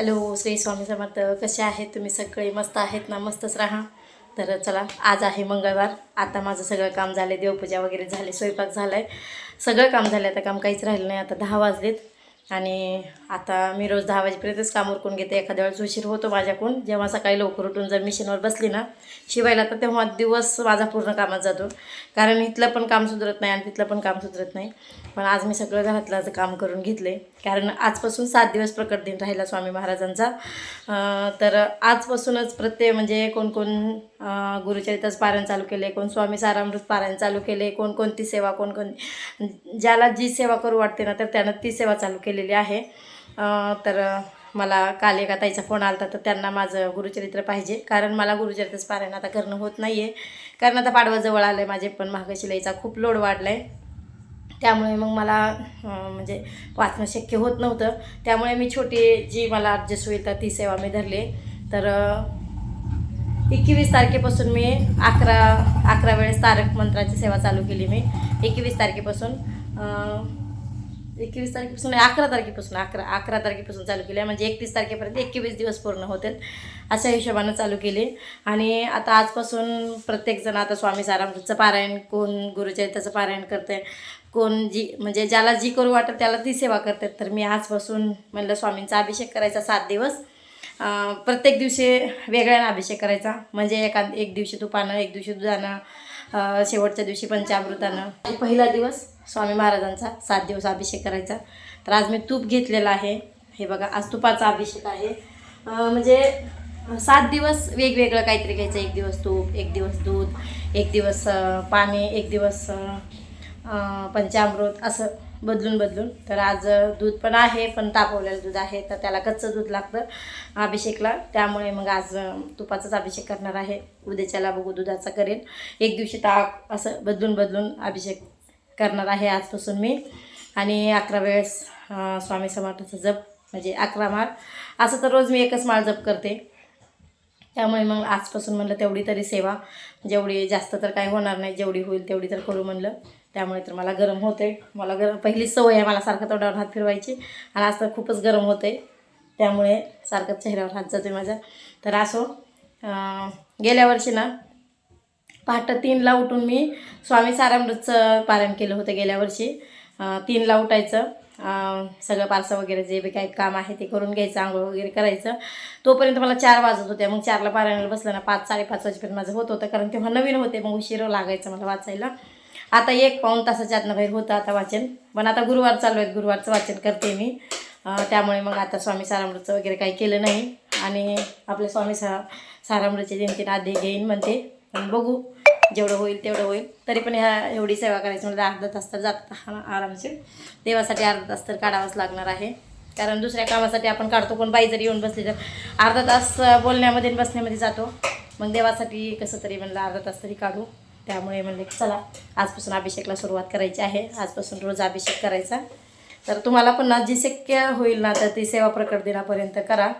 Hello Shri Swami Samarth. कसे आहेत तुम्ही सगळे? मस्त आहेत ना? मस्तच राहा. तर चला आज आहे मंगळवार. आता माझं सगळं काम झालं देवपूजा वगैरे झाली स्वयंपाक झाला आहे सगळं काम झालं आता काम काहीच राहिलं नाही. आता दहा वाजलेत. आणि आता मी रोज दहा वाजेपर्यंतच काम उरकून घेते. एखाद्या वेळेस उशीर होतो माझ्याकडून. जेव्हा सकाळी लवकर उठून जर मिशीनवर बसली ना शिवायला तर तेव्हा दिवस माझा पूर्ण कामात जातो. कारण इथलं पण काम सुधरत नाही आणि तिथलं पण काम सुधरत नाही. पण आज मी सगळं घरातलं काम करून घेतले कारण आजपासून सात दिवस प्रकट दिन राहिला स्वामी महाराजांचा. तर आजपासूनच प्रत्येक म्हणजे कोण कोण पारायण चालू केले कोण स्वामी सारामृत पारायण चालू केले कोण कोणती सेवा कोण कोण ज्याला जी सेवा करू वाटते ना तर त्यानं ती सेवा चालू केलेली आहे. तर मला काल एका ताईचा फोन आला तर त्यांना माझं गुरुचरित्र पाहिजे. कारण मला गुरुचरित्रच पारायण आता करणं होत नाही आहे कारण आता पाडवाजवळ आलं आहे माझे पण महागशिलाईचा खूप लोड वाढला आहे त्यामुळे मग मला म्हणजे वाचणं शक्य होत नव्हतं. त्यामुळे मी छोटी जी मला ॲडजस्ट होईल तर ती सेवा मी धरली. तर एकवीस तारखेपासून मी अकरा अकरा वेळेस तारक मंत्राची सेवा चालू केली मी. एकवीस तारखेपासून एकवीस तारखेपासून अकरा तारखेपासून अकरा अकरा तारखेपासून चालू केली आहे. म्हणजे एकतीस तारखेपर्यंत एकवीस दिवस पूर्ण होतील अशा हिशोबानं चालू केली. आणि आता आजपासून प्रत्येकजण आता स्वामी सारामृतचं पारायण कोण गुरुचरित्राचं पारायण करते कोण जी म्हणजे ज्याला जी करू वाटेल त्याला ती सेवा करतात. तर मी आजपासून म्हणलं स्वामींचा अभिषेक करायचा सात दिवस. प्रत्येक दिवशी वेगळ्यानं अभिषेक करायचा. म्हणजे एका एक दिवशी तुपानं एक दिवशी दुधानं शेवटच्या दिवशी पंचामृतानं. आणि पहिला दिवस? स्वामी महाराजांचा सात दिवस अभिषेक करायचा. तर आज मी तूप घेतलेलं आहे. हे बघा आज तुपाचा अभिषेक आहे. म्हणजे सात दिवस वेगवेगळं काहीतरी घ्यायचं. एक दिवस तूप एक दिवस दूध एक दिवस पाणी एक दिवस पंचामृत असं. बदलून बदलून. तर आज दूध पण आहे पण तापवलेलं दूध आहे. तर त्याला कच्चं दूध लागतं अभिषेकला. त्यामुळे मग आज तुपाचाच अभिषेक करणार आहे. उद्याच्याला बघू दुधाचा करेन. एक दिवशी ताक असं बदलून बदलून अभिषेक करणार आहे आजपासून मी. आणि अकरा वेळेस स्वामी समर्थाचा जप म्हणजे अकरा माळ. असं तर रोज मी एकच माळ जप करते. त्यामुळे मग आजपासून म्हणलं तेवढी तरी सेवा. जेवढी जास्त तर काय होणार नाही. जेवढी होईल तेवढी तर करू म्हणलं. त्यामुळे तर मला गरम होते मला गरम पहिली सवय आहे मला सारखं तोंडावर हात फिरवायची. आणि आज तर खूपच गरम होते त्यामुळे सारखं चेहऱ्यावर हात जातो माझा. तर असो गेल्या वर्षी ना पहाटे तीनला उठून मी स्वामी सारामृतचं पारायण केलं होतं गेल्या वर्षी. तीनला उठायचं. सगळं पारसं वगैरे जे बी काही काम आहे ते करून घ्यायचं आंघोळ वगैरे करायचं. तोपर्यंत मला चार वाजत होत्या मग चारला पारायणाला बसलं ना पाच साडेपाच वाजेपर्यंत माझं होत होतं. कारण तेव्हा नवीन होते मग उशीर लागायचं मला वाचायला. आता एक पाऊण तासाच्या आतनं बाहेर होतं आता वाचन. पण आता गुरुवार चालू आहेत. गुरुवारचं वाचन करते मी. त्यामुळे मग आता स्वामी सारामृतचं वगैरे काही केलं नाही. आणि आपले स्वामी सा सारामृतचे दोन तीन आधी घेईन म्हणते. पण बघू जेवढं होईल तेवढं होईल. तरी पण ह्या एवढी सेवा करायची म्हणजे अर्धा तास तर जात आरामशीर. देवासाठी अर्धा तास तर काढावाच लागणार आहे. कारण दुसऱ्या कामासाठी आपण काढतो पण बाई जरी येऊन बसली तर अर्धा तास बोलण्यामध्ये बसण्यामध्ये जातो. मग देवासाठी कसं तरी म्हणलं अर्धा तास तरी काढू. त्यामुळे म्हणले की चला आजपासून अभिषेकला सुरुवात करायची आहे. आजपासून रोज अभिषेक करायचा. तर तुम्हाला पण ना जी शक्य होईल ना तर ती सेवा प्रकट दिनापर्यंत करा.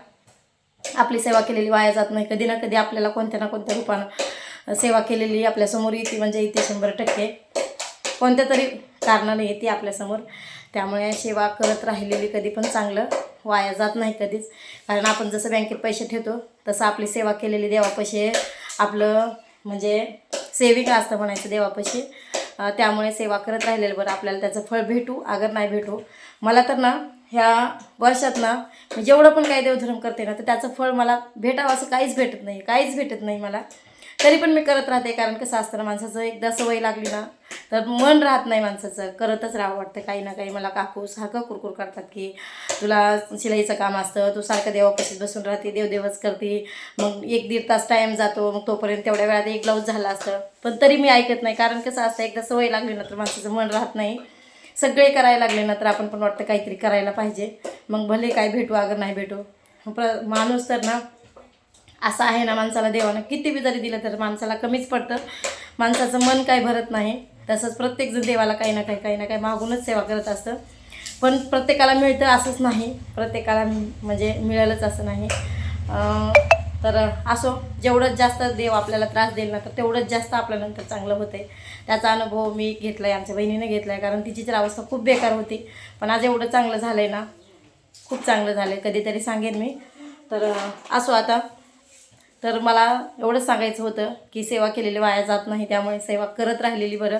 आपली सेवा केलेली वाया जात नाही. कधी ना कधी आपल्याला कोणत्या ना कोणत्या रूपानं सेवा केलेली आपल्यासमोर येते. म्हणजे येते शंभर टक्के. कोणत्या तरी कारणाने येते आपल्यासमोर त्यामुळे सेवा करत राहिलेली कधी पण चांगलं वाया जात नाही कधीच. कारण आपण जसं बँकेत पैसे ठेवतो तसं आपली सेवा केलेली देवापाशी आपलं म्हणजे सेविंग असतं म्हणायचं देवापाशी. त्यामुळे सेवा करत राहिलेलं बरं. आपल्याला त्याचं फळ भेटू अगर नाही भेटू. मला तर ना ह्या वर्षात ना मी जेवढं पण काही देवधर्म करते ना तर त्याचं फळ मला भेटावं असं काहीच भेटत नाही. काहीच भेटत नाही मला. तरी पण मी करत राहते कारण कसं असतं ना माणसाचं एकदा सवय लागली ना तर मन राहत नाही माणसाचं. करतच राहावं वाटतं. काही ना काही मला काकू सारखं कुरकुर करतात की तुला शिलाईचं काम असतं तू सारखं देवापाशीच बसून राहते देवदेवच करते. मग एक दीड तास टाईम जातो मग तोपर्यंत तेवढ्या वेळात एक ब्लाऊज झाला असतं. पण तरी मी ऐकत नाही. कारण कसं असतं एकदा सवय लागली ना तर माणसाचं मन राहत नाही. सगळे करायला लागले ना तर आपण पण वाटतं काहीतरी करायला पाहिजे. मग भले काय भेटू अगर नाही भेटू. प्र माणूस तर ना असं आहे ना माणसाला देवानं किती बी जरी दिलं तर माणसाला कमीच पडतं. माणसाचं मन काय भरत नाही. तसंच प्रत्येकजण देवाला काही ना काही काही ना काही मागूनच सेवा करत असतं. पण प्रत्येकाला मिळतं असंच नाही. प्रत्येकाला म्हणजे मिळेलच असं नाही. तर असो जेवढंच जास्त देव आपल्याला त्रास देईल ना तर तेवढंच जास्त आपल्यानंतर चांगलं होते. त्याचा अनुभव मी घेतला आहे आमच्या बहिणीने घेतला आहे कारण तिची तर अवस्था खूप बेकार होती. पण आज एवढं चांगलं झालं आहे ना खूप चांगलं झालं आहे कधीतरी सांगेन मी. तर असो आता. तर मला एवढंच सांगायचं होतं की सेवा केलेली वाया जात नाही त्यामुळे सेवा करत राहिलेली बरं.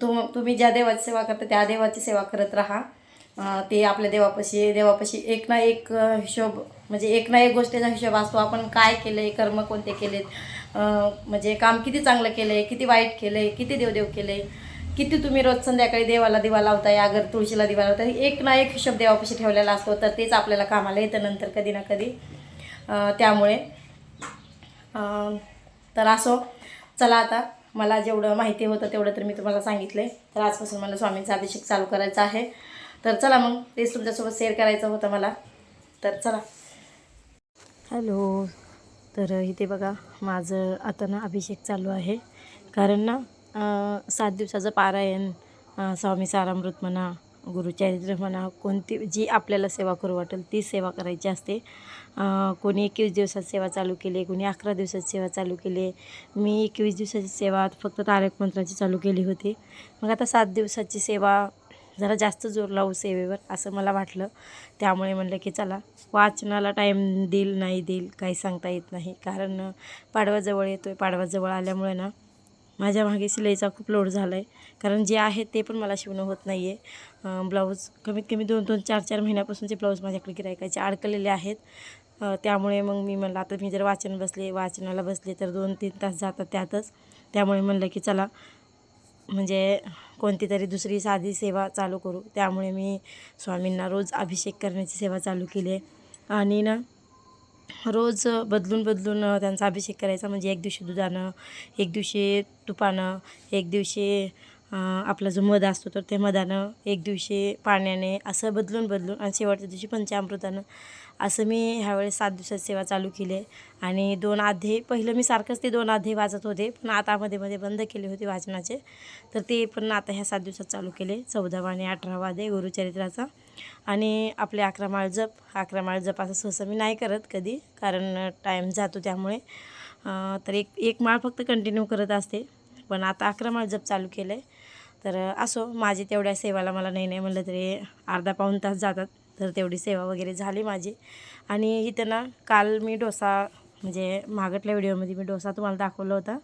तुम तुम्ही ज्या देवाची सेवा करता त्या देवाची सेवा करत राहा. ते आपल्या देवापाशी देवापाशी एक ना एक हिशोब म्हणजे एक ना एक गोष्टीचा हिशोब असतो आपण काय केलं आहे कर्म कोणते केलेत म्हणजे काम किती चांगलं केलं आहे किती वाईट केलं आहे किती देवदेव केलं आहे किती तुम्ही रोज संध्याकाळी देवाला दिवा लावताय अगर तुळशीला दिवा लावताय एक ना एक हिशोब देवापाशी ठेवलेला असतो तर तेच आपल्याला कामाला येतं नंतर कधी ना कधी. त्यामुळे तर असो चला आता. मला जेवढं माहिती होतं तेवढं तर मी तुम्हाला सांगितलं आहे तर आजपासून मला स्वामींचा अभिषेक चालू करायचा आहे. तर चला मग तेच तुमच्यासोबत शेअर करायचं होतं मला. तर चला. हॅलो तर इथे बघा माझं आता ना अभिषेक चालू आहे. कारण ना सात दिवसाचं पारायण स्वामी सारामृत म्हणा गुरुचरित्र म्हणा कोणती जी आपल्याला सेवा करू वाटेल ती सेवा करायची असते. कोणी एकवीस दिवसात सेवा चालू केली कोणी अकरा दिवसात सेवा चालू केली. मी एकवीस दिवसाची सेवा फक्त तारक मंत्राची चालू केली होती. मग आता सात दिवसाची सेवा जरा जास्त जोर लावू सेवेवर असं मला वाटलं. त्यामुळे म्हणलं की चला वाचनाला टाईम देईल नाही देईल काही सांगता येत नाही. कारण पाडवाजवळ येतो आहे पाडवाजवळ आल्यामुळे ना माझ्या मागे शिलाईचा खूप लोड झाला आहे कारण जे आहे ते पण मला शिवणं होत नाही आहे ब्लाऊज कमीत कमी दोन दोन चार चार महिन्यापासूनचे ब्लाऊज माझ्याकडे गिरायकाचे अडकलेले आहेत. त्यामुळे मग मी म्हणलं आता मी जर वाचन बसले वाचनाला बसले तर दोन तीन तास जातात त्यातच. त्यामुळे म्हणलं की चला म्हणजे कोणती तरी दुसरी साधी सेवा चालू करू. त्यामुळे मी स्वामींना रोज अभिषेक करण्याची सेवा चालू केली आहे. आणि ना रोज बदलून बदलून त्यांचा अभिषेक करायचा. म्हणजे एक दिवशी दुधानं एक दिवशी तुपानं एक दिवशी आपला जो मध असतो तर ते मधानं एक दिवशी पाण्याने असं बदलून बदलून आणि शेवटच्या दिवशी पंचामृतानं असं मी ह्यावेळेस सात दिवसात सेवा चालू केली आहे आणि दोन आधे पहिलं मी सारखंच ते दोन आधे वाचत होते पण आता मध्ये मध्ये बंद केले होते वाचनाचे. तर ते पण आता ह्या सात दिवसात चालू केले चौदावा आणि अठरावा आधे गुरुचरित्राचा. आणि आपले अकरा माळ जप अकरा माळ जप असं सहसा मी नाही करत कधी कारण टाईम जातो त्यामुळे. तर एक एक माळ फक्त कंटिन्यू करत असते. पण आता अकरा माळ जप चालू केलं आहे तर असो माझी तेवढ्या सेवाला मला नाही नाही म्हणलं तरी अर्धा पाऊण तास जातात. तर तेवढी सेवा वगैरे झाली माझी. आणि इथं ना काल मी डोसा म्हणजे मागटल्या व्हिडिओमध्ये मी डोसा तुम्हाला दाखवला होता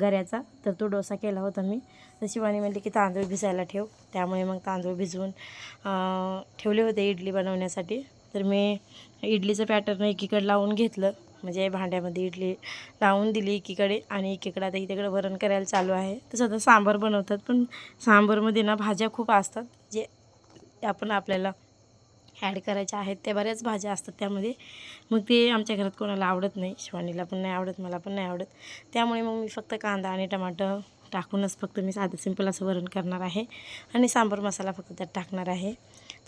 गऱ्याचा तर तो डोसा केला होता मी. तर शिवानी म्हणली की तांदूळ भिजायला ठेव. त्यामुळे मग तांदूळ भिजवून ठेवले होते इडली बनवण्यासाठी. तर मी इडलीचं पॅटर्न एकीकडे लावून घेतलं. म्हणजे भांड्यामध्ये इडली लावून दिली एकीकडे आणि एकीकडे आता इकडे वरण करायला चालू आहे. तसं आता सांबार बनवतात पण सांबारमध्ये ना भाज्या खूप असतात जे आपण आपल्याला ॲड करायच्या आहेत. त्या बऱ्याच भाज्या असतात त्यामध्ये. मग ते आमच्या घरात कोणाला आवडत नाही. शिवानीला पण नाही आवडत मला पण नाही आवडत. त्यामुळे मग मी फक्त कांदा आणि टमाटर टाकूनच फक्त मी साधं सिंपल असं वरण करणार आहे. आणि सांबार मसाला फक्त त्यात टाकणार आहे.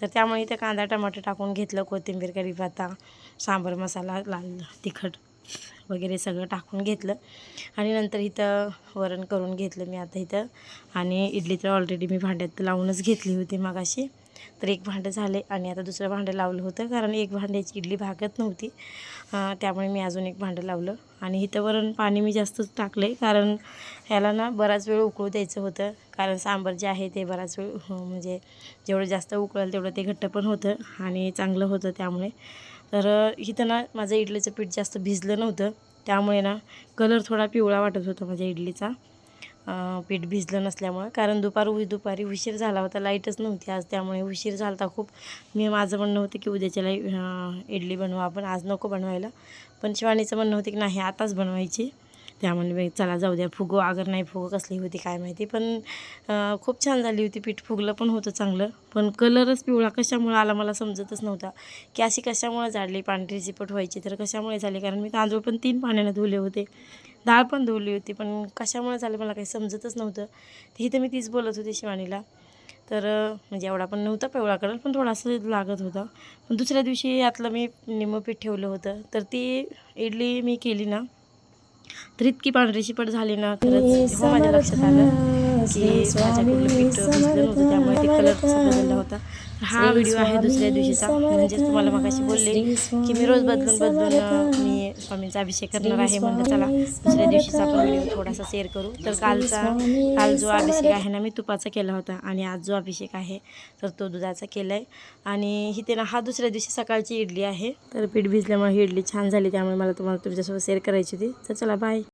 तर त्यामुळे इथं कांदा टमाटर टाकून घेतलं कोथिंबीर कढीपत्ता सांबार मसाला लाल तिखट वगैरे सगळं टाकून घेतलं. आणि नंतर इथं वरण करून घेतलं मी आता इथं. आणि इडली तर ऑलरेडी मी भांड्यात लावूनच घेतली होती मगाशी. तर एक भांडं झाले आणि आता दुसरं भांडं लावलं होतं कारण एक भांड्याची इडली भागत नव्हती. त्यामुळे मी अजून एक भांडं लावलं. आणि इथं वरण पाणी मी जास्तच टाकलं आहे कारण ह्याला ना बराच वेळ उकळू द्यायचं होतं कारण सांबार जे आहे ते बराच वेळ हो, म्हणजे जेवढं जास्त उकळेल तेवढं ते घट्ट पण होतं आणि चांगलं होतं त्यामुळे. तर इथं ना माझं इडलीचं पीठ जास्त भिजलं नव्हतं त्यामुळे ना कलर थोडा पिवळा वाटत होता माझ्या इडलीचा. पीठ भिजलं नसल्यामुळं. कारण दुपार उ दुपारी उशीर झाला होता लाईटच नव्हती आज त्यामुळे उशीर झाला होता खूप. मी माझं म्हणणं होतं की उद्याच्याला अं, इडली बनवू आपण. आज नको बनवायला. पण शिवानीचं म्हणणं होतं की नाही आताच बनवायची. त्यामुळे मी चला जाऊ द्या फुगो. अगर नाही फुगो कसली होती काय माहिती. पण खूप छान झाली होती पीठ. फुगलं पण होतं चांगलं. पण कलरच पिवळा कशामुळं आला मला समजतच नव्हता. की अशी कशामुळे झाडली पांढरी चिपट व्हायची तर कशामुळे झाली? कारण मी तांदूळ पण तीन पाण्यानं धुले होते. डाळ पण धुवली होती पण कशामुळे झाले मला काही समजतच नव्हतं. तर इथं मी तीच बोलत होती शिवानीला. तर म्हणजे एवढा पण नव्हता पिवळा कलर पण थोडासा लागत होता. पण दुसऱ्या दिवशी यातलं मी निमं पीठ ठेवलं होतं. तर ती इडली मी केली ना तर इतकी पांढरी चिपट झाली ना खरंच तेव्हा माझ्या लक्षात आलं की माझ्याकडलं पीठ नव्हतं त्यामुळे ते कलर बदलला होता. हा व्हिडिओ आहे दुसऱ्या दिवशीचा. म्हणजेच तुम्हाला मगाशी बोलले की मी रोज बदलून बदलून मी स्वामींचा अभिषेक करणार आहे म्हणलं चला दुसऱ्या दिवशीचा आपण व्हिडिओ थोडासा शेअर करू. तर कालचा काल जो अभिषेक आहे ना मी तुपाचा केला होता आणि आज जो अभिषेक आहे तर तो दुधाचा केला आहे आणि इथे ना हा दुसऱ्या दिवशी सकाळची इडली आहे. तर पीठ भिजल्यामुळे ही इडली छान झाली त्यामुळे मला तुम्हाला तुमच्यासोबत शेअर करायची होती. तर चला बाय